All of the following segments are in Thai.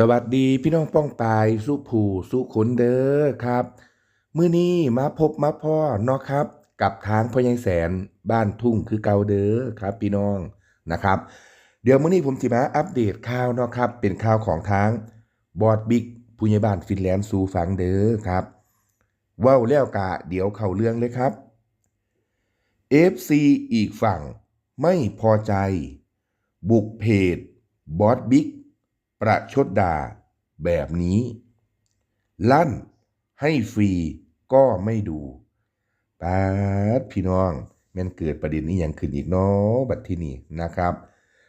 สวัสดีพี่น้องป้องปายสุผูสุขนเด้อครับ มื้อนี้มาพบมาพ่อเนาะครับ กับทางพ่อใหญ่แสนบ้านทุ่งคือเกาเด้อครับ พี่น้องนะครับ เดี๋ยวมื้อนี้ผมสิมาอัปเดตข่าวเนาะครับ เป็นข่าวของทางบอดบิ๊กผู้ใหญ่บ้านฟินแลนด์สู่ฟังเด้อครับว้าวแล้วกะเดี๋ยวเข้าเรื่องเลยครับ FC อีกฝั่งไม่พอใจ บุกเพจบอสบิ๊ก ประชดด่าแบบนี้ ลั่นให้ฟรีก็ไม่ดูปาดพี่น้องแม่นเกิดประเด็นนี้อย่างขึ้นอีกเนาะบัดที่นี่นะครับ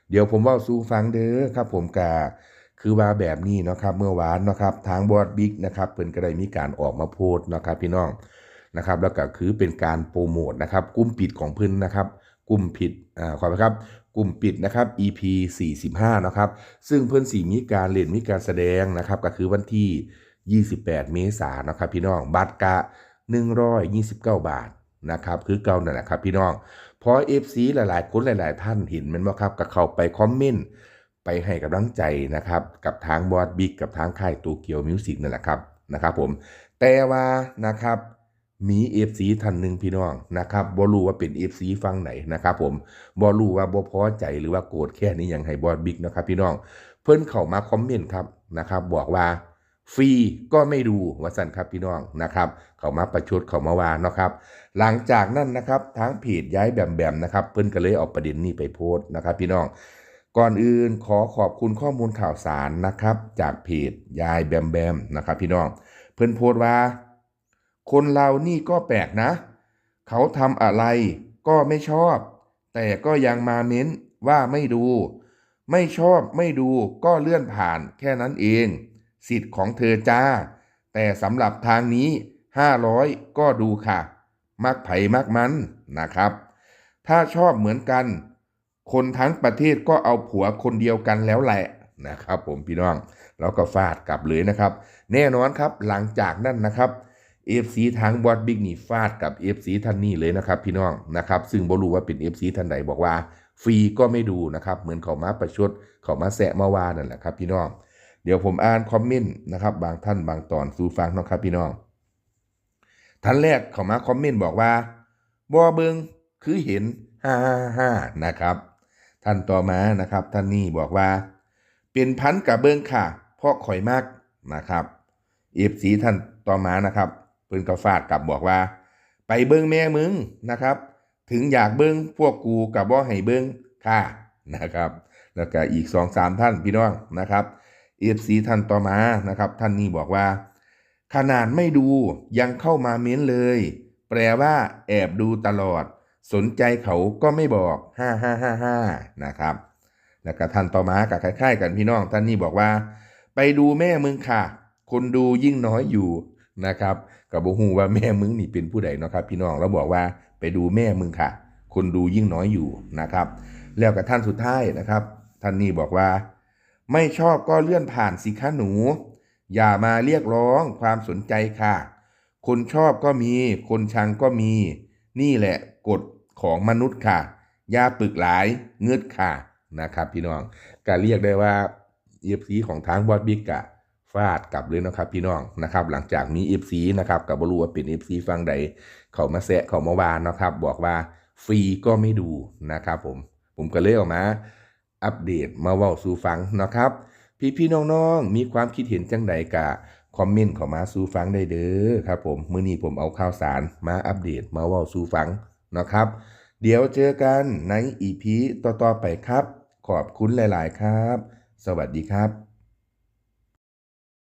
เดี๋ยวผมว่าสู่ฟังเด้อครับผมกาคือว่าแบบนี้นะครับเมื่อวานนะครับทางบอสบิ๊กนะครับเพิ่นก็ได้มีการออกมาโพสต์นะครับพี่น้องนะครับแล้วก็คือเป็นการโปรโมทนะครับกลุ่มปิดของเพิ่นนะครับกลุ่มปิดอ่าขอไปครับ กลุ่มปิดนะครับ EP 45นะครับซึ่งเพิ่อนสีมีการเล่นมีการแสดงนะครับก็คือวันที่ 28 เมษายนนะครับพี่น้องบัตรกะ 129 บาทนะครับคือเก่านั่นแหละครับพี่น้องเพราะ FC หลายๆ คนหลาย ๆ ท่านเห็นมันบ่ครับก็เข้าไปคอมเมนต์ไปให้กำลังใจนะครับกับทางบอสบิ๊กกับทางค่ายโตเกียวมิวสิกนั่นแหละครับนะครับผมแต่ว่านะครับ มี FC ท่านหนึ่งพี่น้องนะครับบ่รู้ว่าเป็น FC ฟังไหนนะครับผมบ่รู้ว่าบ่พอใจหรือว่าโกรธแค่นี้ยังให้บอสบิ๊กนะครับพี่น้อง เพิ่นเข้ามาคอมเมนต์ครับนะครับ บอกว่าฟรีก็ไม่ดูว่าสั่นครับพี่น้องนะครับ เขามาประชดเขามาว่านะครับ หลังจากนั้นนะครับทางเพจย้ายแบมแบมนะครับ เพิ่นก็เลยเอาประเด็นนี้ไปโพสต์นะครับ พี่น้อง ก่อนอื่นขอขอบคุณข้อมูลข่าวสารนะครับ จากเพจยายแบมแบมนะครับ พี่น้อง เพิ่นโพสต์ว่า คนเรานี่ก็แปลกนะ เขาทำอะไรก็ไม่ชอบ แต่ก็ยังมาเม้นว่าไม่ดู ไม่ชอบไม่ดูก็เลื่อนผ่านแค่นั้นเอง สิทธิ์ของเธอจ้า แต่สำหรับทางนี้500ก็ดูค่ะ มักไผ่มักมันนะครับ ถ้าชอบเหมือนกัน คนทั้งประเทศก็เอาผัวคนเดียวกันแล้วแหละนะครับ ผมพี่น้องแล้วก็ฟาดกลับเลยนะครับ แน่นอนครับหลังจากนั้นนะครับ FC ทางบอสบิ๊กนี่ฟาดกับ FC ท่านนี้เลยนะครับพี่น้องนะครับ ซึ่งบรู้ว่าเป็น FC ท่านใดบอกว่า ฟรีก็ไม่ดูนะครับ เหมือนเขามาประชดเขามาแซะมาว่านั่นแหละครับพี่น้อง เดี๋ยวผมอ่านคอมเมนต์นะครับบางท่านบางตอนสู่ฟังนะครับพี่น้องท่านแรกเขามาคอมเมนต์บอกว่าบ่เบิงคือเห็นฮ่าฮ่านะครับ ท่านต่อมานะครับ ท่านนี้บอกว่า เป็นพันกับเบิงค่ะเพราะข่อยมากนะครับเอฟซีท่านต่อมานะครับ เพิ่นก็ฟาดกลับบอกว่า ไปเบิงแม่มึงนะครับ ถึงอยากเบิงพวกกูกับบ่ให้เบิงค่ะนะครับ แล้วก็อีกสองสามท่านพี่น้องนะครับเอฟซีท่านต่อมานะครับ ท่านนี้บอกว่า ขนาดไม่ดูยังเข้ามาเม้นเลย แปลว่า แอบดูตลอด สนใจเขาก็ไม่บอกห้าห้าห้าห้านะครับ แล้วก็ท่านต่อมากับคล้ายๆ กันพี่น้อง ท่านนี้บอกว่า ไปดูแม่มึงค่ะ คนดูยิ่งน้อยอยู่ นะครับกับบ่ฮู้ว่าแม่มึงนี่เป็นผู้ใดเนาะครับ พี่น้องแล้วบอกว่าไปดูแม่มึงค่ะ คนดูยิ่งน้อยอยู่นะครับ แล้วกับท่านสุดท้ายนะครับ ท่านนี้บอกว่า ไม่ชอบก็เลื่อนผ่านสิคะหนู อย่ามาเรียกร้องความสนใจค่ะ คนชอบก็มี คนชังก็มี นี่แหละกฎของมนุษย์ค่ะยาปึกหลายเงืดค่ะนะครับ พี่น้องก็เรียกได้ว่าเอฟซีของทางบอสบิ๊กกะ ฟาดกลับเลยนะครับพี่น้องนะครับ หลังจากมีเอฟซีนะครับกับบรูว่าเป็นเอฟซีฟังใดเขามาแซะเขามาวานนะครับ บอกว่าฟรีก็ไม่ดูนะครับผมผมก็เลยออกมา อัปเดตมาเว้าสู่ฟังนะครับ พี่พี่ๆน้องๆ มีความคิดเห็นจังใดกะคอมเมนต์เข้ามาสู่ฟังได้เด้อครับผมมื้อนี้ผมเอาข่าวสารมาอัปเดตมาเว้าสู่ฟังนะครับ เดี๋ยวเจอกันในอีพีต่อๆไปครับ ขอบคุณหลาย ๆ ครับ สวัสดีครับ